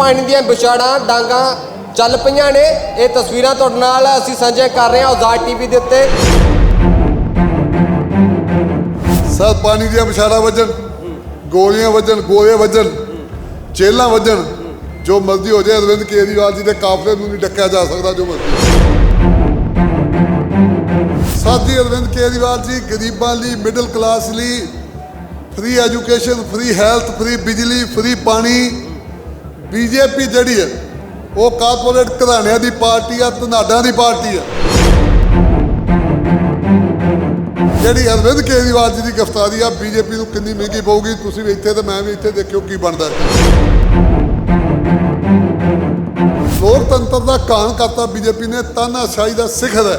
ਪਾਣੀ ਦੀਆਂ ਵਿਛਾੜਾਂ, ਡਾਂਗਾ ਚੱਲ ਪਈਆਂ ਨੇ। ਇਹ ਤਸਵੀਰਾਂ ਤੁਹਾਡੇ ਨਾਲ ਅਸੀਂ ਸਾਂਝੇ ਕਰ ਰਹੇ ਹਾਂ ਆਜ਼ਾਦ ਟੀਵੀ ਦੇ ਉੱਤੇ। ਸਰ, ਪਾਣੀ ਦੀਆਂ ਵਿਛਾੜਾਂ ਵੱਜਣ, ਗੋਲੀਆਂ ਵੱਜਣ, ਗੋਲੇ ਵੱਜਣ ਜੇਲਾਂ ਵੱਜਣ, ਜੋ ਮਰਜ਼ੀ ਹੋ ਜਾਏ, ਅਰਵਿੰਦ ਕੇਜਰੀਵਾਲ ਜੀ ਦੇ ਕਾਫਲੇ ਨੂੰ ਨਹੀਂ ਡੱਕਿਆ ਜਾ ਸਕਦਾ ਜੋ ਮਰਜ਼ੀ ਸਾਥੀ ਅਰਵਿੰਦ ਕੇਜਰੀਵਾਲ ਜੀ, ਗਰੀਬਾਂ ਲਈ ਮਿਡਲ ਕਲਾਸ ਲਈ free education free health free ਬਿਜਲੀ ਫ੍ਰੀ ਪਾਣੀ ਬੀਜੇਪੀ ਜਿਹੜੀ ਹੈ, ਉਹ ਕਾਰਪੋਰੇਟ ਘਰਾਣਿਆਂ ਦੀ ਪਾਰਟੀ ਆ, ਧਨਾਡਾਂ ਦੀ ਪਾਰਟੀ ਆ। ਜਿਹੜੀ ਅਰਵਿੰਦ ਕੇਜਰੀਵਾਲ ਜੀ ਦੀ ਗ੍ਰਿਫਤਾਰੀ ਆ, ਬੀਜੇਪੀ ਨੂੰ ਕਿੰਨੀ ਮਹਿੰਗੀ ਪਊਗੀ, ਤੁਸੀਂ ਵੀ ਇੱਥੇ ਤੇ ਮੈਂ ਵੀ ਇੱਥੇ ਦੇਖਿਓ ਕੀ ਬਣਦਾ ਲੋਕਤੰਤਰ ਦਾ ਕਾਨ ਕਰਤਾ ਬੀਜੇਪੀ ਨੇ, ਤਾਨਾਸ਼ਾਹੀ ਦਾ ਸਿਖਰ ਹੈ।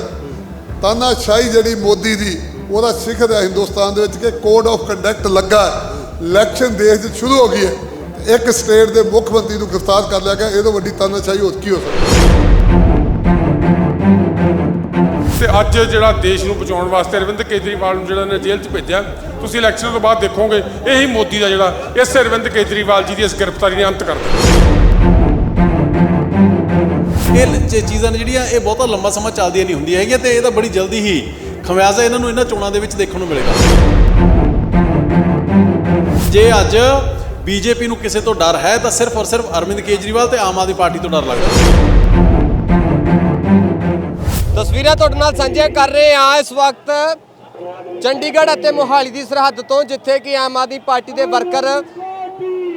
ਤਾਨਾਸ਼ਾਹੀ ਜਿਹੜੀ ਮੋਦੀ ਦੀ, ਉਹਦਾ ਸਿਖਰ ਹੈ ਹਿੰਦੁਸਤਾਨ ਦੇ ਵਿੱਚ ਕਿ ਕੋਡ ਆਫ ਕੰਡਕਟ ਲੱਗਾ ਇਲੈਕਸ਼ਨ ਦੇਸ਼ 'ਚ ਸ਼ੁਰੂ ਹੋ ਗਈ ਹੈ। ਇੱਕ ਸਟੇਟ ਦੇ ਮੁੱਖ ਮੰਤਰੀ ਨੂੰ ਗ੍ਰਿਫਤਾਰ ਕਰ ਲਿਆ ਗਿਆ ਇਹ ਤੋਂ ਵੱਡੀ ਤਾਨਾਸ਼ਾਹੀ ਹੋਰ ਕੀ ਹੋ ਸਕਦੀ ਹੈ? ਤੇ ਅੱਜ ਜਿਹੜਾ ਦੇਸ਼ ਨੂੰ ਬਚਾਉਣ ਵਾਸਤੇ ਅਰਵਿੰਦ ਕੇਜਰੀਵਾਲ ਨੂੰ ਜਿਹੜਾ ਨੇ ਜੇਲ੍ਹ 'ਚ ਭੇਜਿਆ ਤੁਸੀਂ ਇਲੈਕਸ਼ਨ ਤੋਂ ਬਾਅਦ ਦੇਖੋਗੇ ਇਹੀ ਮੋਦੀ ਦਾ ਜਿਹੜਾ ਇਸ ਅਰਵਿੰਦ ਕੇਜਰੀਵਾਲ ਜੀ ਦੀ ਇਸ ਗ੍ਰਿਫਤਾਰੀ ਨੇ ਅੰਤ ਕਰ ਦਿੱਤਾ ਇਹ ਚੀਜ਼ਾਂ ਨੇ ਜਿਹੜੀਆਂ ਇਹ ਬਹੁਤਾ ਲੰਬਾ ਸਮਾਂ ਚੱਲਦੀਆਂ ਨਹੀਂ ਹੁੰਦੀਆਂ ਹੈਗੀਆਂ ਤੇ ਇਹ ਤਾਂ ਬੜੀ ਜਲਦੀ ਹੀ ਖਮਿਆਜ਼ਾ ਇਹਨਾਂ ਨੂੰ ਇਹਨਾਂ ਚੋਣਾਂ ਦੇ ਵਿੱਚ ਦੇਖਣ ਨੂੰ ਮਿਲੇਗਾ ਜੇ ਅੱਜ ਬੀਜੇਪੀ ਨੂੰ ਕਿਸੇ ਤੋਂ ਡਰ ਹੈ ਤਾਂ ਸਿਰਫ ਔਰ ਸਿਰਫ ਅਰਵਿੰਦ ਕੇਜਰੀਵਾਲ ਤੇ ਆਮ ਆਦਮੀ ਪਾਰਟੀ ਤੋਂ ਡਰ ਲੱਗਦਾ ਤਸਵੀਰਾਂ ਤੁਹਾਡੇ ਨਾਲ ਸਾਂਝੀਆਂ ਕਰ ਰਹੇ ਹਾਂ ਇਸ ਵਕਤ ਚੰਡੀਗੜ੍ਹ ਅਤੇ ਮੋਹਾਲੀ ਦੀ ਸਰਹੱਦ ਤੋਂ, ਜਿੱਥੇ ਕਿ ਆਮ ਆਦਮੀ ਪਾਰਟੀ ਦੇ ਵਰਕਰ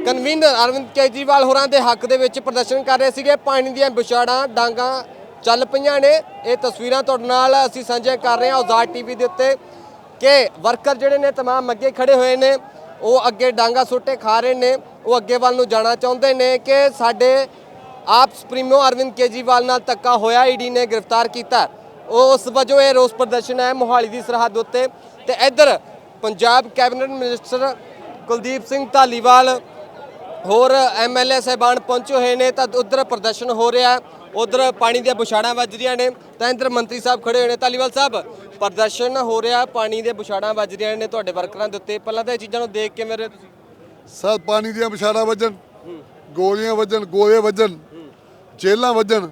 ਕਨਵੀਨਰ ਅਰਵਿੰਦ ਕੇਜਰੀਵਾਲ ਹੋਰਾਂ ਦੇ ਹੱਕ ਦੇ ਵਿੱਚ ਪ੍ਰਦਰਸ਼ਨ ਕਰ ਰਹੇ ਸੀਗੇ। ਪਾਣੀ ਦੀਆਂ ਵਿਛਾੜਾਂ, ਡਾਂਗਾ ਚੱਲ ਪਈਆਂ ਨੇ। ਇਹ ਤਸਵੀਰਾਂ ਤੁਹਾਡੇ ਨਾਲ ਅਸੀਂ ਸਾਂਝੀਆਂ ਕਰ ਰਹੇ ਹਾਂ ਆਜ਼ਾਦ ਟੀਵੀ ਦੇ ਉੱਤੇ ਕਿ ਵਰਕਰ ਜਿਹੜੇ ਨੇ, ਤਮਾਮ ਅੱਗੇ ਖੜੇ ਹੋਏ ਨੇ। ਉਹ ਅੱਗੇ ਡਾਂਗਾ ਸੁੱਟੇ ਖਾ ਰਹੇ ਨੇ, ਉਹ ਅੱਗੇ ਵੱਲ ਨੂੰ ਜਾਣਾ ਚਾਹੁੰਦੇ ਨੇ ਕਿ ਸਾਡੇ ਆਪ ਸੁਪਰੀਮੋ ਅਰਵਿੰਦ ਕੇਜਰੀਵਾਲ ਨਾਲ ਧੱਕਾ ਹੋਇਆ, ਈਡੀ ਨੇ ਗ੍ਰਿਫਤਾਰ ਕੀਤਾ। ਉਹ ਉਸ ਵਜੋਂ ਇਹ ਰੋਸ ਪ੍ਰਦਰਸ਼ਨ ਹੈ ਮੋਹਾਲੀ ਦੀ ਸਰਹੱਦ ਉੱਤੇ। ਤੇ ਇੱਧਰ ਪੰਜਾਬ ਕੈਬਨਿਟ ਮਿਨਿਸਟਰ ਕੁਲਦੀਪ ਸਿੰਘ ਧਾਲੀਵਾਲ, ਹੋਰ ਐਮਐਲਏ ਸਹਿਬਾਨ ਪਹੁੰਚੇ ਹੋਏ ਨੇ, ਤਾਂ ਉਧਰ ਪ੍ਰਦਰਸ਼ਨ ਹੋ ਰਿਹਾ ਉਧਰ ਪਾਣੀ ਦੀਆਂ ਬੁਛਾੜਾਂ ਵੱਜ ਰਹੀਆਂ ਨੇ ਤਾਂ ਇੱਧਰ ਮੰਤਰੀ ਸਾਹਿਬ ਖੜੇ ਹੋਏ ਨੇ। ਧਾਲੀਵਾਲ ਸਾਹਿਬ ਪ੍ਰਦਰਸ਼ਨ ਹੋ ਰਿਹਾ ਪਾਣੀ ਦੀਆਂ ਬੁਛਾੜਾਂ ਵੱਜ ਰਹੀਆਂ ਨੇ ਤੁਹਾਡੇ ਵਰਕਰਾਂ ਦੇ ਉੱਤੇ। ਪਹਿਲਾਂ ਤਾਂ ਇਹ ਚੀਜ਼ਾਂ ਨੂੰ ਦੇਖ ਕੇ ਮੇਰੇ ਤੁਸੀਂ ਸਰ ਪਾਣੀ ਦੀਆਂ ਵਿਛਾੜਾਂ ਵੱਜਣ ਗੋਲੀਆਂ ਵੱਜਣ ਗੋਲੇ ਵੱਜਣ ਜੇਲਾਂ ਵੱਜਣ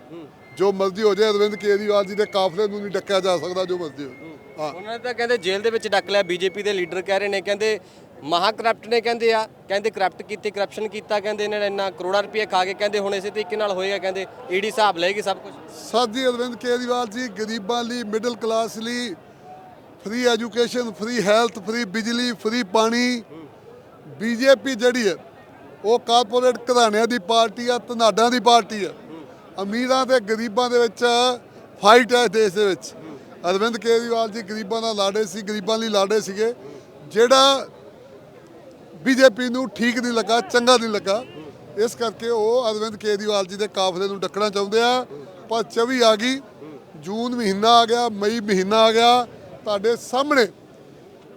ਜੋ ਮਰਜ਼ੀ ਹੋ ਜਾਏ ਅਰਵਿੰਦ ਕੇਜਰੀਵਾਲ ਜੀ ਦੇ ਕਾਫਲੇ ਨੂੰ ਨਹੀਂ ਡੱਕਿਆ ਜਾ ਸਕਦਾ ਜੋ ਮਰਜ਼ੀ ਹੋ ਹਾਂ। ਉਹਨਾਂ ਨੇ ਤਾਂ ਕਹਿੰਦੇ ਜੇਲ੍ਹ ਦੇ ਵਿੱਚ ਡੱਕ ਲਿਆ ਬੀਜੇਪੀ ਦੇ ਲੀਡਰ ਕਹਿ ਰਹੇ ਨੇ ਕਹਿੰਦੇ ਮਹਾ ਕਰਪਟ ਨੇ ਕਹਿੰਦੇ ਆ, ਕਹਿੰਦੇ ਕਰਪਟ ਕੀਤੀ ਕਰਪਸ਼ਨ ਕੀਤਾ, ਕਹਿੰਦੇ ਇਹਨਾਂ ਨੇ ਇੰਨਾ ਕਰੋੜਾਂ ਰੁਪਏ ਖਾ ਕੇ ਕਹਿੰਦੇ ਹੁਣ ਇਸੇ ਤਰੀਕੇ ਨਾਲ ਹੋਏਗਾ, ਕਹਿੰਦੇ ਈਡੀ ਹਿਸਾਬ ਲਏਗੀ ਸਭ ਕੁਝ ਸਾਡੀ ਅਰਵਿੰਦ ਕੇਜਰੀਵਾਲ ਜੀ, ਗਰੀਬਾਂ ਲਈ ਮਿਡਲ ਕਲਾਸ ਲਈ free education free health free ਬਿਜਲੀ ਫ੍ਰੀ ਪਾਣੀ। ਬੀਜੇਪੀ ਜਿਹੜੀ ਹੈ, ਉਹ ਕਾਰਪੋਰੇਟ ਘਰਾਣਿਆਂ ਦੀ ਪਾਰਟੀ ਆ, ਧਨਾਡਾਂ ਦੀ ਪਾਰਟੀ ਆ। ਅਮੀਰਾਂ ਤੇ ਗਰੀਬਾਂ ਦੇ ਵਿੱਚ ਫਾਈਟ ਹੈ ਦੇਸ਼ ਦੇ ਵਿੱਚ। ਅਰਵਿੰਦ ਕੇਜਰੀਵਾਲ ਜੀ ਗਰੀਬਾਂ ਦਾ ਲਾੜੇ ਸੀ, ਗਰੀਬਾਂ ਲਈ ਲਾੜੇ ਸੀਗੇ। ਜਿਹੜਾ ਬੀਜੇਪੀ ਨੂੰ ਠੀਕ ਨਹੀਂ ਲੱਗਾ, ਚੰਗਾ ਨਹੀਂ ਲੱਗਾ। ਇਸ ਕਰਕੇ ਉਹ ਅਰਵਿੰਦ ਕੇਜਰੀਵਾਲ ਜੀ ਦੇ ਕਾਫਲੇ ਨੂੰ ਡੱਕਣਾ ਚਾਹੁੰਦੇ ਆ। ਪਰ 24 ਆ ਗਈ, ਜੂਨ ਮਹੀਨਾ ਆ ਗਿਆ, ਮਈ ਮਹੀਨਾ ਆ ਗਿਆ। ਤੁਹਾਡੇ ਸਾਹਮਣੇ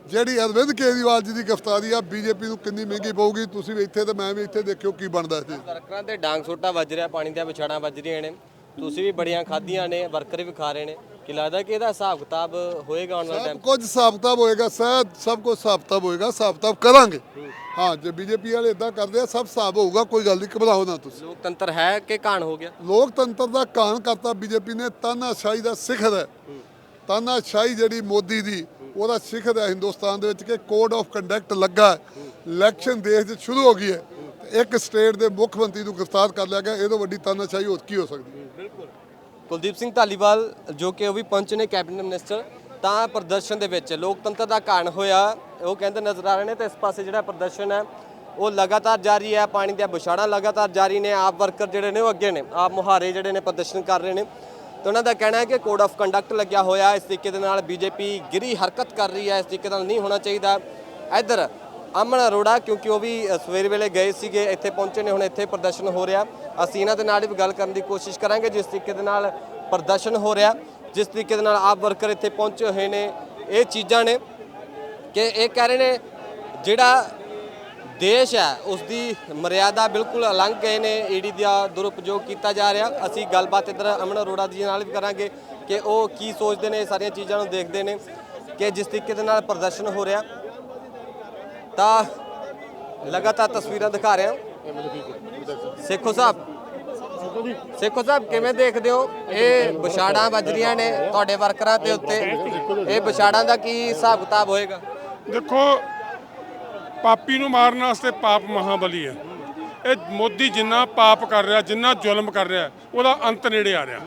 ਜਿਹੜੀ ਅਰਵਿੰਦ ਕੇਜਰੀਵਾਲ ਜੀ ਦੀ ਗ੍ਰਿਫਤਾਰੀ ਆ, ਬੀਜੇਪੀ ਨੂੰ ਕਿੰਨੀ ਮਹਿੰਗੀ ਪਊਗੀ, ਤੁਸੀਂ ਵੀ ਇੱਥੇ ਤੇ ਮੈਂ ਵੀ ਇੱਥੇ ਦੇਖਿਓ ਕੀ ਬਣਦਾ ਇੱਥੇ। ਵਰਕਰਾਂ ਤੇ ਡਾਂਗ ਸੋਟਾ ਵੱਜ ਰਿਹਾ, ਪਾਣੀ ਦੀਆਂ ਵਿਛਾੜਾਂ ਵੱਜ ਰਹੀਆਂ ਨੇ। ਤੁਸੀਂ ਵੀ ਬੜੀਆਂ ਖਾਧੀਆਂ ਨੇ, ਵਰਕਰ ਵੀ ਖਾ ਰਹੇ ਨੇ। ਕਿ ਲੱਗਦਾ ਕਿ ਇਹਦਾ ਹਿਸਾਬ ਕਿਤਾਬ ਹੋਏਗਾ ਆਉਣ ਵਾਲੇ ਸਭ ਟਾਈਮ ਕੁਝ ਹਿਸਾਬ ਕਿਤਾਬ ਹੋਏਗਾ ਸਭ ਸਭ ਕੁਝ ਹਿਸਾਬ ਕਿਤਾਬ ਹੋਏਗਾ ਹਿਸਾਬ ਕਿਤਾਬ ਕਰਾਂਗੇ ਹਾਂ ਜੇ ਬੀਜੇਪੀ ਵਾਲੇ ਇਦਾਂ ਕਰਦੇ ਆ ਸਭ ਹਿਸਾਬ ਹੋਊਗਾ ਕੋਈ ਗੱਲ ਨਹੀਂ ਘਬਰਾਓ ਨਾ ਤੁਸੀਂ। ਲੋਕਤੰਤਰ ਹੈ ਕਿ ਕਾਣ ਹੋ ਗਿਆ? ਲੋਕਤੰਤਰ ਦਾ ਕਾਨ ਕਰਤਾ ਬੀਜੇਪੀ ਨੇ ਤਾਨਾਸ਼ਾਹੀ ਦਾ ਸਿਖਰ ਹੈ। ਤਾਨਾਸ਼ਾਹੀ ਜਿਹੜੀ ਮੋਦੀ ਦੀ ਉਹਦਾ ਸਿਖਰ ਹੈ ਹਿੰਦੁਸਤਾਨ ਦੇ ਵਿੱਚ ਕਿ ਕੋਡ ਆਫ ਕੰਡਕਟ ਲੱਗਾ ਇਲੈਕਸ਼ਨ ਦੇਸ਼ 'ਚ ਸ਼ੁਰੂ ਹੋ ਗਈ ਹੈ। ਤੇ ਇੱਕ ਸਟੇਟ ਦੇ ਮੁੱਖ ਮੰਤਰੀ ਨੂੰ ਗ੍ਰਿਫਤਾਰ ਕਰ ਲਿਆ ਗਿਆ ਇਹ ਤੋਂ ਵੱਡੀ ਤਾਨਾਸ਼ਾਹੀ ਹੋਰ ਕੀ ਹੋ ਸਕਦੀ ਹੈ? ਕੁਲਦੀਪ ਸਿੰਘ ਧਾਲੀਵਾਲ, ਜੋ ਕਿ ਉਹ ਵੀ ਪਹੁੰਚੇ ਨੇ ਕੈਬਨਿਟ ਮਿਨਿਸਟਰ, ਤਾਂ ਪ੍ਰਦਰਸ਼ਨ ਦੇ ਵਿੱਚ ਲੋਕਤੰਤਰ ਦਾ ਕਾਣ ਹੋਇਆ। ਉਹ ਕਹਿੰਦੇ ਨਜ਼ਰ ਆ ਰਹੇ ਨੇ ਤੇ ਇਸ ਪਾਸੇ ਜਿਹੜਾ ਪ੍ਰਦਰਸ਼ਨ ਹੈ, ਉਹ ਲਗਾਤਾਰ ਜਾਰੀ ਹੈ। ਪਾਣੀ ਦੀਆਂ ਬੁਛਾੜਾਂ ਲਗਾਤਾਰ ਜਾਰੀ ਨੇ। ਆਪ ਵਰਕਰ ਜਿਹੜੇ ਨੇ ਉਹ ਅੱਗੇ ਨੇ। ਆਪ ਮੁਹਾਰੇ ਜਿਹੜੇ ਨੇ ਪ੍ਰਦਰਸ਼ਨ ਕਰ ਰਹੇ ਨੇ। ਤੇ ਉਹਨਾਂ ਦਾ ਕਹਿਣਾ ਹੈ ਕਿ ਕੋਡ ਆਫ ਕੰਡਕਟ ਲੱਗਿਆ ਹੋਇਆ। ਇਸ ਤਰੀਕੇ ਦੇ ਨਾਲ ਬੀਜੇਪੀ ਗਿਰੀ ਹਰਕਤ ਕਰ ਰਹੀ ਹੈ। ਇਸ ਤਰੀਕੇ ਨਾਲ ਨਹੀਂ ਹੋਣਾ ਚਾਹੀਦਾ। ਇੱਧਰ ਅਮਨ ਅਰੋੜਾ ਕਿਉਂਕਿ ਉਹ ਵੀ ਅ, ਸਵੇਰ ਵੇਲੇ ਗਏ ਸੀਗੇ ਇੱਥੇ ਪਹੁੰਚੇ ਨੇ ਹੁਣ ਇੱਥੇ ਪ੍ਰਦਰਸ਼ਨ ਹੋ ਰਿਹਾ। ਅਸੀਂ ਇਹਨਾਂ ਦੇ ਨਾਲ ਵੀ ਗੱਲ ਕਰਨ ਦੀ ਕੋਸ਼ਿਸ਼ ਕਰਾਂਗੇ ਜਿਸ ਤਰੀਕੇ ਦੇ ਨਾਲ ਪ੍ਰਦਰਸ਼ਨ ਹੋ ਰਿਹਾ। ਜਿਸ ਤਰੀਕੇ ਦੇ ਨਾਲ ਆਪ ਵਰਕਰ ਇੱਥੇ ਪਹੁੰਚੇ ਹੋਏ ਨੇ ਇਹ ਚੀਜ਼ਾਂ ਨੇ ਕਿ ਇਹ ਕਹਿ ਰਹੇ ਨੇ ਜਿਹੜਾ ਦੇਸ਼ ਹੈ ਉਸ ਦੀ ਮਰਿਆਦਾ ਬਿਲਕੁਲ ਅਲੰਘ ਗਏ ਨੇ ਈਡੀ ਦਾ ਦੁਰਉਪਯੋਗ ਕੀਤਾ ਜਾ ਰਿਹਾ। ਅਸੀਂ ਗੱਲਬਾਤ ਇੱਧਰ ਅਮਨ ਅਰੋੜਾ ਜੀ ਨਾਲ ਵੀ ਕਰਾਂਗੇ ਕਿ ਉਹ ਕੀ ਸੋਚਦੇ ਨੇ ਇਹ ਸਾਰੀਆਂ ਚੀਜ਼ਾਂ ਨੂੰ ਦੇਖਦੇ ਨੇ ਕਿ ਜਿਸ ਤਰੀਕੇ ਦੇ ਨਾਲ ਪ੍ਰਦਰਸ਼ਨ ਹੋ ਰਿਹਾ। ਤਾਂ ਲਗਾਤਾਰ ਤਸਵੀਰਾਂ ਦਿਖਾ ਰਹੇ ਰਿਹਾ ਸੇਖੋ ਸਾਹਿਬ ਸੇਖੋ ਸਾਹਿਬ, ਕਿਵੇਂ ਦੇਖਦੇ ਹੋ? ਇਹ ਵਿਛਾੜਾਂ ਵੱਜ ਰਹੀਆਂ ਨੇ ਤੁਹਾਡੇ ਵਰਕਰਾਂ ਦੇ ਉੱਤੇ। ਇਹ ਵਿਛਾੜਾਂ ਦਾ ਕੀ ਹਿਸਾਬ ਕਿਤਾਬ ਹੋਏਗਾ? ਦੇਖੋ, ਪਾਪੀ ਨੂੰ ਮਾਰਨ ਵਾਸਤੇ ਪਾਪ ਮਹਾਬਲੀ ਹੈ। ਇਹ ਮੋਦੀ ਜਿੰਨਾ ਪਾਪ ਕਰ ਰਿਹਾ, ਜਿੰਨਾ ਜ਼ੁਲਮ ਕਰ ਰਿਹਾ, ਉਹਦਾ ਅੰਤ ਨੇੜੇ ਆ ਰਿਹਾ।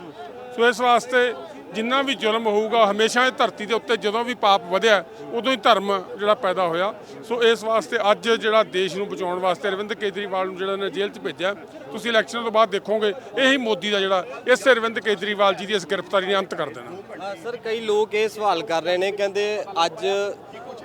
ਸੋ ਇਸ ਵਾਸਤੇ ਜਿੰਨਾ ਵੀ ਜ਼ੁਲਮ ਹੋਊਗਾ, ਹਮੇਸ਼ਾ ਇਹ ਧਰਤੀ ਦੇ ਉੱਤੇ ਜਦੋਂ ਵੀ ਪਾਪ ਵਧਿਆ, ਉਦੋਂ ਹੀ ਧਰਮ ਜਿਹੜਾ ਪੈਦਾ ਹੋਇਆ। ਸੋ ਇਸ ਵਾਸਤੇ ਅੱਜ ਜਿਹੜਾ ਦੇਸ਼ ਨੂੰ ਬਚਾਉਣ ਵਾਸਤੇ ਅਰਵਿੰਦ ਕੇਜਰੀਵਾਲ ਨੂੰ ਜਿਹੜਾ ਨੇ ਜੇਲ੍ਹ 'ਚ ਭੇਜਿਆ, ਤੁਸੀਂ ਇਲੈਕਸ਼ਨ ਤੋਂ ਬਾਅਦ ਦੇਖੋਗੇ, ਇਹੀ ਮੋਦੀ ਦਾ ਜਿਹੜਾ, ਇਸੇ ਅਰਵਿੰਦ ਕੇਜਰੀਵਾਲ ਜੀ ਦੀ ਇਸ ਗ੍ਰਿਫਤਾਰੀ ਨੇ ਅੰਤ ਕਰ ਦੇਣਾ। ਸਰ, ਕਈ ਲੋਕ ਇਹ ਸਵਾਲ ਕਰ ਰਹੇ ਨੇ, ਕਹਿੰਦੇ ਅੱਜ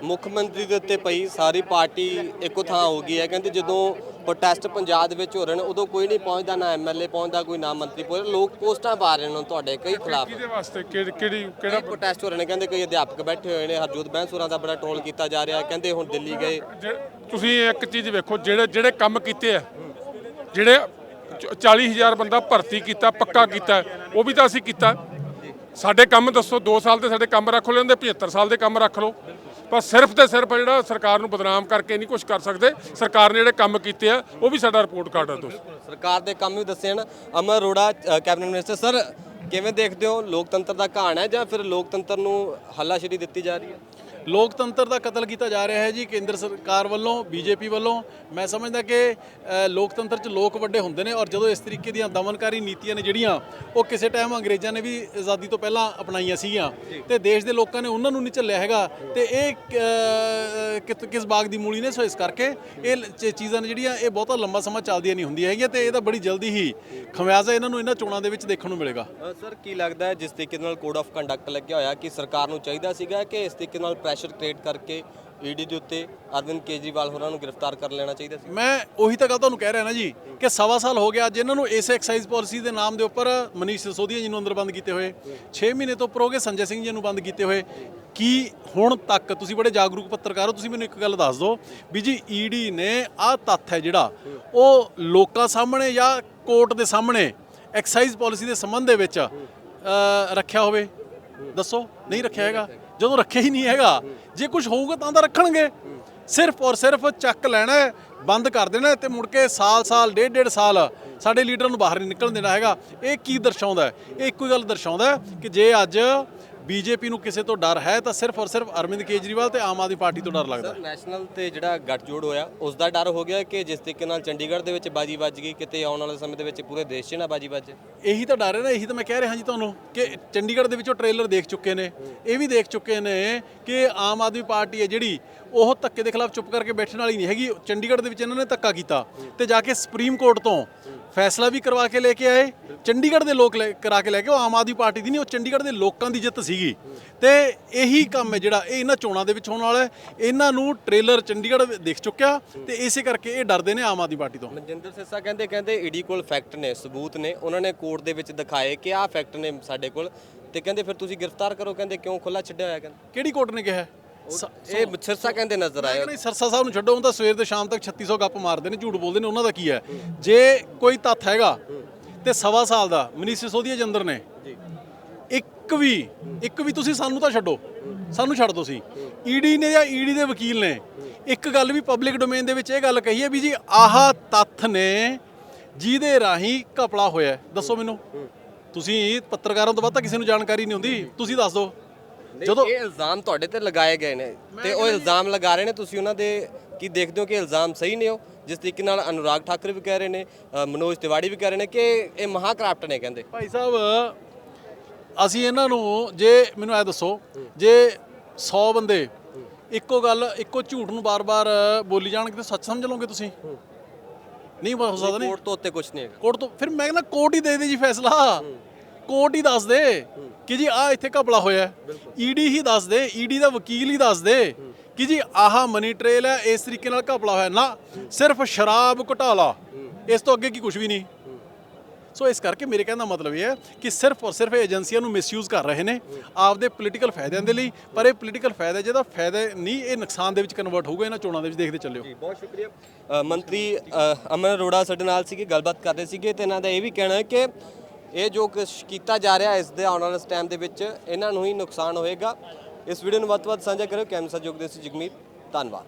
ਮੁੱਖ ਮੰਤਰੀ ਦੇ ਉੱਤੇ ਪਈ ਸਾਰੀ ਪਾਰਟੀ ਇੱਕੋ ਥਾਂ ਹੋ ਗਈ ਹੈ। ਕਹਿੰਦੇ ਜਦੋਂ ਪ੍ਰੋਟੈਸਟ ਪੰਜਾਬ ਦੇ ਵਿੱਚ ਹੋ ਰਹੇ ਨੇ ਉਦੋਂ ਕੋਈ ਨਹੀਂ ਪਹੁੰਚਦਾ ਨਾ ਐਮਐਲਏ ਪਹੁੰਚਦਾ ਕੋਈ ਨਾ ਮੰਤਰੀ ਪਹੁੰਚਦਾ। ਲੋਕ ਪੋਸਟਾਂ ਪਾ ਰਹੇ ਨੇ ਤੁਹਾਡੇ ਕਈ ਖਿਲਾਫ। ਕਿਹਦੇ ਵਾਸਤੇ? ਕਿਹੜੀ ਕਿਹੜੀ- ਪ੍ਰੋਟੈਸਟ ਹੋ ਰਹੇ ਨੇ ਕਹਿੰਦੇ ਕਈ ਅਧਿਆਪਕ ਬੈਠੇ ਹੋਏ ਨੇ ਹਰਜੋਤ ਬੈਂਸ ਹੋਰਾਂ ਦਾ ਬੜਾ ਟੋਲ ਕੀਤਾ ਜਾ ਰਿਹਾ ਕਹਿੰਦੇ ਹੁਣ ਦਿੱਲੀ ਗਏ। ਤੁਸੀਂ ਇੱਕ ਚੀਜ਼ ਵੇਖੋ ਜਿਹੜੇ ਜਿਹੜੇ ਕੰਮ ਕੀਤੇ ਆ ਜਿਹੜੇ 40000 ਬੰਦਾ ਭਰਤੀ ਕੀਤਾ ਪੱਕਾ ਕੀਤਾ ਉਹ ਵੀ ਤਾਂ ਅਸੀਂ ਕੀਤਾ। ਸਾਡੇ ਕੰਮ ਦੱਸੋ 2 ਸਾਲ ਦੇ ਸਾਡੇ ਕੰਮ ਰੱਖ ਲੈਂਦੇ 75 ਸਾਲ ਦੇ ਕੰਮ ਰੱਖ ਲਓ। ਪਰ ਸਿਰਫ ਤੇ ਸਿਰਫ ਜਿਹੜਾ ਸਰਕਾਰ ਨੂੰ ਬਦਨਾਮ ਕਰਕੇ ਨਹੀਂ ਕੁਝ ਕਰ ਸਕਦੇ, ਸਰਕਾਰ ਨੇ ਜਿਹੜੇ ਕੰਮ ਕੀਤੇ ਆ, ਉਹ ਵੀ ਸਾਡਾ ਰਿਪੋਰਟ ਕਾਰਡ ਆ ਦੋਸਤੋ ਸਰਕਾਰ ਦੇ ਕੰਮ ਵੀ ਦੱਸੇ ਹਨ। Amar Arora cabinet minister, sir, ਕਿਵੇਂ ਦੇਖਦੇ ਹੋ? ਲੋਕਤੰਤਰ ਦਾ ਘਾਣ ਹੈ ਜਾਂ ਫਿਰ ਲੋਕਤੰਤਰ ਨੂੰ ਹੱਲਾਸ਼ੇਰੀ ਦਿੱਤੀ ਜਾ ਰਹੀ ਹੈ? ਲੋਕਤੰਤਰ ਦਾ ਕਤਲ ਕੀਤਾ ਜਾ ਰਿਹਾ ਹੈ ਜੀ ਕੇਂਦਰ ਸਰਕਾਰ ਵੱਲੋਂ ਬੀਜੇਪੀ ਵੱਲੋਂ। ਮੈਂ ਸਮਝਦਾ ਕਿ ਲੋਕਤੰਤਰ 'ਚ ਲੋਕ ਵੱਡੇ ਹੁੰਦੇ ਨੇ ਔਰ ਜਦੋਂ ਇਸ ਤਰੀਕੇ ਦੀਆਂ ਦਮਨਕਾਰੀ ਨੀਤੀਆਂ ਨੇ ਜਿਹੜੀਆਂ ਉਹ ਕਿਸੇ ਟਾਈਮ ਅੰਗਰੇਜ਼ਾਂ ਨੇ ਵੀ ਆਜ਼ਾਦੀ ਤੋਂ ਪਹਿਲਾਂ ਅਪਣਾਈਆਂ ਸੀਗੀਆਂ। ਤੇ ਦੇਸ਼ ਦੇ ਲੋਕਾਂ ਨੇ ਉਹਨਾਂ ਨੂੰ ਨਹੀਂ ਝੱਲਿਆ ਹੈਗਾ। ਤੇ ਇਹ ਅ, ਕਿਸ ਬਾਗ ਦੀ ਮੂਲੀ ਨੇ ਸੋ ਇਸ ਕਰਕੇ ਇਹ ਚੀਜ਼ਾਂ ਨੇ ਜਿਹੜੀਆਂ ਇਹ ਬਹੁਤਾ ਲੰਬਾ ਸਮਾਂ ਚੱਲਦੀਆਂ ਨਹੀਂ ਹੁੰਦੀਆਂ ਹੈਗੀਆਂ ਤੇ ਇਹਦਾ ਬੜੀ ਜਲਦੀ ਹੀ ਖਮਿਆਜ਼ਾ ਇਹਨਾਂ ਨੂੰ ਇਹਨਾਂ ਚੋਣਾਂ ਦੇ ਵਿੱਚ ਦੇਖਣ ਨੂੰ ਮਿਲੇਗਾ। ਸਰ ਕੀ ਲੱਗਦਾ ਹੈ ਜਿਸ ਤਰੀਕੇ ਨਾਲ ਕੋਡ ਆਫ ਕੰਡਕਟ ਲੱਗਿਆ ਹੋਇਆ ਕਿ ਸਰਕਾਰ ਨੂੰ ਚਾਹੀਦਾ ਸੀਗਾ ਕਿ ਇਸ ਤਰੀਕੇ ਨਾਲ ਪ੍ਰੈਸ਼ਰ ਕ੍ਰੀਏਟ ਕਰਕੇ ਈਡੀ ਦੇ ਉੱਤੇ ਅਰਵਿੰਦ ਕੇਜਰੀਵਾਲ ਹੋਰਾਂ ਨੂੰ ਗ੍ਰਿਫਤਾਰ ਕਰ ਲੈਣਾ ਚਾਹੀਦਾ ਸੀ। ਮੈਂ ਉਹੀ ਤਾਂ ਗੱਲ ਤੁਹਾਨੂੰ ਕਹਿ ਰਿਹਾ ਨਾ ਜੀ ਕਿ ਸਵਾ ਸਾਲ ਹੋ ਗਿਆ ਅੱਜ ਇਹਨਾਂ ਨੂੰ ਇਸ ਐਕਸਾਈਜ਼ ਪਾਲਿਸੀ ਦੇ ਨਾਮ ਦੇ ਉੱਪਰ ਮਨੀਸ਼ ਸਿਸੋਦੀਆ ਜੀ ਨੂੰ ਅੰਦਰ ਬੰਦ ਕੀਤੇ ਹੋਏ 6 ਮਹੀਨੇ ਤੋਂ ਉੱਪਰ ਹੋ ਗਏ ਸੰਜੇ ਸਿੰਘ ਜੀ ਨੂੰ ਬੰਦ ਕੀਤੇ ਹੋਏ। ਕੀ ਹੁਣ ਤੱਕ ਤੁਸੀਂ ਬੜੇ ਜਾਗਰੂਕ ਪੱਤਰਕਾਰ ਹੋ, ਤੁਸੀਂ ਮੈਨੂੰ ਇੱਕ ਗੱਲ ਦੱਸ ਦਿਓ ਵੀ ਜੀ ਈਡੀ ਨੇ ਆਹ ਤੱਥ ਹੈ ਜਿਹੜਾ, ਉਹ ਲੋਕਾਂ ਸਾਹਮਣੇ ਜਾਂ ਕੋਰਟ ਦੇ ਸਾਹਮਣੇ ਐਕਸਾਈਜ਼ ਪਾਲਿਸੀ ਦੇ ਸੰਬੰਧ ਦੇ ਵਿੱਚ ਰੱਖਿਆ ਹੋਵੇ। ਦੱਸੋ, ਨਹੀਂ ਰੱਖਿਆ ਹੈਗਾ। ਜਦੋਂ ਰੱਖਿਆ ਹੀ ਨਹੀਂ ਹੈਗਾ, ਜੇ ਕੁਝ ਹੋਊਗਾ ਤਾਂ ਤਾਂ ਰੱਖਣਗੇ। ਸਿਰਫ ਔਰ ਸਿਰਫ ਚੱਕ ਲੈਣਾ ਬੰਦ ਕਰ ਦੇਣਾ ਹੈ ਤੇ ਮੁੜ ਕੇ ਸਾਲ ਸਾਲ, ਡੇਢ ਡੇਢ ਸਾਲ ਸਾਡੇ ਲੀਡਰ ਨੂੰ ਬਾਹਰ ਨਹੀਂ ਨਿਕਲਣ ਦੇਣਾ ਹੈਗਾ। ਇਹ ਕੀ ਦਰਸਾਉਂਦਾ ਹੈ? ਇਹ ਇੱਕੋ ਹੀ ਗੱਲ ਦਰਸਾਉਂਦਾ ਹੈ ਕਿ ਜੇ ਅੱਜ ਬੀਜੇਪੀ ਨੂੰ ਕਿਸੇ ਤੋਂ ਡਰ ਹੈ ਤਾਂ ਸਿਰਫ ਔਰ ਸਿਰਫ ਅਰਵਿੰਦ ਕੇਜਰੀਵਾਲ ਤੇ ਆਮ ਆਦਮੀ ਪਾਰਟੀ ਤੋਂ ਡਰ ਲੱਗਦਾ ਹੈ। ਸਰ ਨੈਸ਼ਨਲ ਤੇ ਜਿਹੜਾ ਗੱਠਜੋੜ ਹੋਇਆ ਉਸ ਦਾ ਡਰ ਹੋ ਗਿਆ ਕਿ ਜਿਸ ਤਰੀਕੇ ਨਾਲ ਚੰਡੀਗੜ੍ਹ ਦੇ ਵਿੱਚ ਬਾਜੀ ਵੱਜ ਗਈ ਕਿਤੇ ਆਉਣ ਵਾਲੇ ਸਮੇਂ ਦੇ ਵਿੱਚ ਪੂਰੇ ਦੇਸ਼ 'ਚ ਨਾ ਬਾਜੀ ਵੱਜੇ ਇਹੀ ਤਾਂ ਡਰ ਹੈ ਨਾ ਇਹੀ ਤਾਂ ਮੈਂ ਕਹਿ ਰਿਹਾ ਜੀ ਤੁਹਾਨੂੰ ਕਿ ਚੰਡੀਗੜ੍ਹ ਦੇ ਵਿੱਚੋਂ ਟ੍ਰੇਲਰ ਦੇਖ ਚੁੱਕੇ ਨੇ ਇਹ ਵੀ ਦੇਖ ਚੁੱਕੇ ਨੇ ਕਿ ਆਮ ਆਦਮੀ ਪਾਰਟੀ ਹੈ ਜਿਹੜੀ ਉਹ ਧੱਕੇ ਦੇ ਖਿਲਾਫ ਚੁੱਪ ਕਰਕੇ ਬੈਠਣ ਵਾਲੀ ਨਹੀਂ ਹੈਗੀ। ਚੰਡੀਗੜ੍ਹ ਦੇ ਵਿੱਚ ਇਹਨਾਂ ਨੇ ਧੱਕਾ ਕੀਤਾ ਤੇ ਜਾ ਕੇ ਸੁਪਰੀਮ ਕੋਰਟ ਤੋਂ ਫੈਸਲਾ ਵੀ ਕਰਵਾ ਕੇ ਲੈ ਕੇ ਆਏ। ਚੰਡੀਗੜ੍ਹ ਦੇ ਲੋਕ ਲੈ- ਕਰਾ ਕੇ ਲੈ ਕੇ ਉਹ ਆਮ ਆਦਮੀ ਪਾਰਟੀ ਦੀ ਨਹੀਂ ਉਹ ਚੰਡੀਗੜ੍ਹ ਦੇ ਲੋਕਾਂ ਦੀ ਜਿੱਤ ਸੀਗੀ। ਤੇ ਇਹੀ ਕੰਮ ਹੈ ਜਿਹੜਾ ਇਹ ਇਹਨਾਂ ਚੋਣਾਂ ਦੇ ਵਿੱਚ ਹੋਣ ਵਾਲਾ ਹੈ। ਇਹਨਾਂ ਨੂੰ ਟ੍ਰੇਲਰ ਚੰਡੀਗੜ੍ਹ ਦੇਖ ਚੁੱਕਿਆ ਤੇ ਇਸੇ ਕਰਕੇ ਇਹ ਡਰਦੇ ਨੇ ਆਮ ਆਦਮੀ ਪਾਰਟੀ ਤੋਂ। ਮਨਜਿੰਦਰ ਸਿੱਸਾ ਕਹਿੰਦੇ ਕਹਿੰਦੇ ਈਡੀ ਕੋਲ ਫੈਕਟ ਨੇ ਸਬੂਤ ਨੇ। ਉਹਨਾਂ ਨੇ ਕੋਰਟ ਦੇ ਵਿੱਚ ਦਿਖਾਏ ਕਿ ਆਹ ਫੈਕਟ ਨੇ ਸਾਡੇ ਕੋਲ। ਤੇ ਕਹਿੰਦੇ ਫਿਰ ਤੁਸੀਂ ਗ੍ਰਿਫਤਾਰ ਕਰੋ ਕਹਿੰਦੇ ਕਿਉਂ ਖੁੱਲਾ ਛੱਡਿਆ ਹੋਇਆ ਕਹਿੰਦੇ। ਕਿਹੜੀ ਕੋਰਟ ਨੇ ਕਿਹਾ ਇਹ ਸਿਰਸਾ ਕਹਿੰਦੇ ਨਜ਼ਰ ਆਏ। ਨਹੀਂ ਸਰਸਾ ਸਾਹਿਬ ਨੂੰ ਛੱਡੋ ਉਹ ਤਾਂ ਸਵੇਰ ਤੋਂ ਸ਼ਾਮ ਤੱਕ 3600 ਗੱਪ ਮਾਰਦੇ ਨੇ ਝੂਠ ਬੋਲਦੇ ਨੇ ਉਹਨਾਂ ਦਾ ਕੀ ਹੈ? ਜੇ ਕੋਈ ਤੱਥ ਹੈਗਾ ਤੇ ਸਵਾ ਸਾਲ ਦਾ ਮਨੀਸ਼ ਸਿਸੋਦੀਆ ਜੰਦਰ ਨੇ। ਇੱਕ ਵੀ ਇੱਕ ਵੀ ਤੁਸੀਂ ਸਾਨੂੰ ਤਾਂ ਛੱਡੋ। ਸਾਨੂੰ ਛੱਡ ਦੋ ਸੀ। ਈਡੀ ਨੇ ਜਾਂ ਈਡੀ ਦੇ ਵਕੀਲ ਨੇ ਇੱਕ ਗੱਲ ਵੀ ਪਬਲਿਕ ਡੋਮੇਨ ਦੇ ਵਿੱਚ ਇਹ ਗੱਲ ਕਹੀ ਹੈ ਵੀ ਜੀ ਆਹ ਤੱਥ ਨੇ ਜਿਹਦੇ ਰਾਹੀਂ ਘਪਲਾ ਹੋਇਆ। ਦੱਸੋ ਮੈਨੂੰ। ਤੁਸੀਂ ਪੱਤਰਕਾਰਾਂ ਤੋਂ ਬਾਅਦ ਤਾਂ ਕਿਸੇ ਨੂੰ ਜਾਣਕਾਰੀ ਨਹੀਂ ਹੁੰਦੀ। ਤੁਸੀਂ ਦੱਸ ਦਿਓ। ਜਦੋਂ ਇਹ ਇਲਜ਼ਾਮ ਤੁਹਾਡੇ ਤੇ ਲਗਾਏ ਗਏ ਨੇ ਤੇ ਉਹ ਇਲਜ਼ਾਮ ਲਗਾ ਰਹੇ ਨੇ ਤੁਸੀਂ ਉਹਨਾਂ ਦੇ ਕੀ ਦੇਖਦੇ ਹੋ ਕਿ ਇਲਜ਼ਾਮ ਸਹੀ ਨੇ ਉਹ? ਜਿਸ ਤਰੀਕੇ ਨਾਲ ਅਨੁਰਾਗ ਠਾਕਰ ਵੀ ਕਹਿ ਰਹੇ ਨੇ ਮਨੋਜ ਤਿਵਾੜੀ ਵੀ ਕਹਿ ਰਹੇ ਨੇ ਕਿ ਇਹ ਮਹਾ ਨੇ ਕਹਿੰਦੇ। ਭਾਈ ਸਾਹਿਬ ਅਸੀਂ ਇਹਨਾਂ ਨੂੰ ਜੇ ਮੈਨੂੰ ਐ ਦੱਸੋ ਜੇ 100 ਬੰਦੇ ਇੱਕੋ ਗੱਲ ਇੱਕੋ ਝੂਠ ਨੂੰ ਬਾਰ-ਬਾਰ ਬੋਲੀ ਜਾਣਗੇ ਤਾਂ ਸੱਚ ਸਮਝ ਲਓਗੇ ਤੁਸੀਂ? ਨਹੀਂ ਹੋ ਸਕਦਾ ਨਹੀਂ ਕੋਰਟ ਤੋਂ ਉੱਤੇ ਕੁਝ ਨਹੀਂ ਹੈਗਾ। ਕੋਰਟ ਤੋਂ ਫਿਰ ਮੈਂ ਕਹਿੰਦਾ ਕੋਰਟ ਹੀ ਦੇ ਦੇ ਜੀ ਫੈਸਲਾ। ਕੋਰਟ ਹੀ ਦੱਸ ਦੇ ਕਿ ਜੀ ਆ ਇੱਥੇ ਘਪਲਾ ਹੋਇਆ ਈਡੀ ਹੀ ਦੱਸ ਦੇ ਈਡੀ ਦਾ ਵਕੀਲ ਹੀ ਦੱਸ ਦੇ ਕਿ ਜੀ ਆਹ ਮਨੀ ਟ੍ਰੇਲ ਹੈ ਇਸ ਤਰੀਕੇ ਨਾਲ ਘਪਲਾ ਹੋਇਆ। ਨਾ ਸਿਰਫ ਸ਼ਰਾਬ ਘੁਟਾਲਾ ਇਸ ਤੋਂ ਅੱਗੇ ਕੀ ਕੁਝ ਵੀ ਨਹੀਂ। ਸੋ ਇਸ ਕਰਕੇ ਮੇਰੇ ਕਹਿਣ ਦਾ ਮਤਲਬ ਇਹ ਹੈ ਕਿ ਸਿਰਫ ਔਰ ਸਿਰਫ ਏਜੰਸੀਆਂ ਨੂੰ ਮਿਸਯੂਜ਼ ਕਰ ਰਹੇ ਨੇ ਆਪਦੇ ਪੋਲੀਟੀਕਲ ਫਾਇਦਿਆਂ ਦੇ ਲਈ ਪਰ ਇਹ ਪੋਲੀਟੀਕਲ ਫਾਇਦਾ ਜਿਹਦਾ ਫਾਇਦਾ ਨਹੀਂ ਇਹ ਨੁਕਸਾਨ ਦੇ ਵਿੱਚ ਕਨਵਰਟ ਹੋਊਗਾ ਇਹਨਾਂ ਚੋਣਾਂ ਦੇ ਵਿੱਚ ਦੇਖਦੇ ਚੱਲਿਓ। ਜੀ ਬਹੁਤ ਸ਼ੁਕਰੀਆ। ਮੰਤਰੀ ਅਮਨ ਅਰੋੜਾ ਸਾਡੇ ਨਾਲ ਸੀਗੇ ਗੱਲਬਾਤ ਕਰ ਰਹੇ ਸੀਗੇ ਤੇ ਇਹਨਾਂ ਦਾ ਇਹ ਵੀ ਕਹਿਣਾ ਹੈ ਕਿ ਇਹ ਜੋ ਕੁਛ ਕੀਤਾ ਜਾ ਰਿਹਾ ਇਸ ਦੇ ਆਉਣ ਵਾਲੇ ਟਾਈਮ ਦੇ ਵਿੱਚ, ਇਹਨਾਂ ਨੂੰ ਹੀ ਨੁਕਸਾਨ ਹੋਏਗਾ। ਇਸ ਵੀਡੀਓ ਨੂੰ ਵੱਧ ਤੋਂ ਵੱਧ ਸਾਂਝਾ ਕਰਿਓ। ਕੈਮਰਾ ਦੇ ਸੀ ਜਗਮੀਤ। ਧੰਨਵਾਦ।